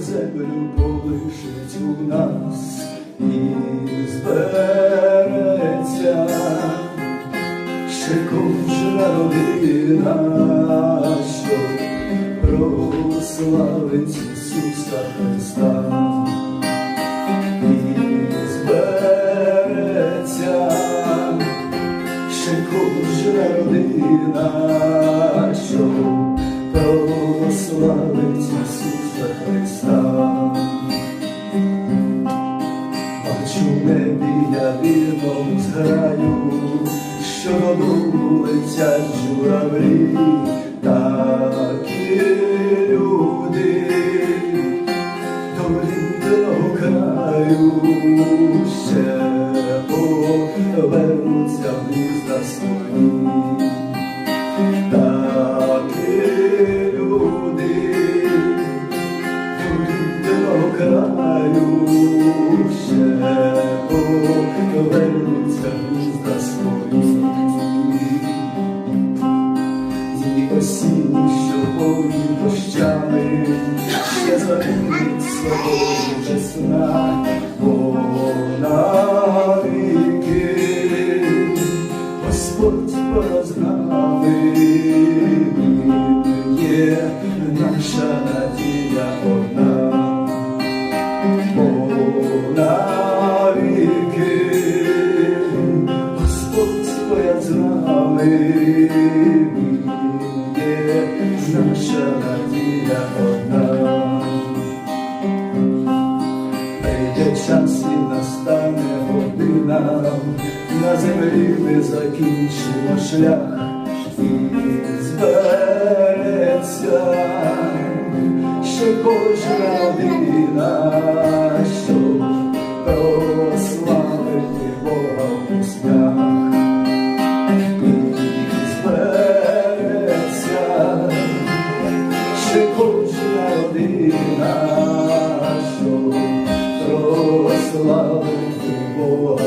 землю полишить у нас і збереться ще кожна родина, що прославить Ісуса Христа. Ще кожна родина, летять журавлі, такі люди до рідного краю ще повернуться в гнізда свої. Господь є наша надія одна. Навіки Господь є наша надія одна. Час і настане година, на землі ми закінчимо шлях і збереться ще кожна родина, що прославити Бога в піснях. І збереться ще кожна родина, що прославити Бога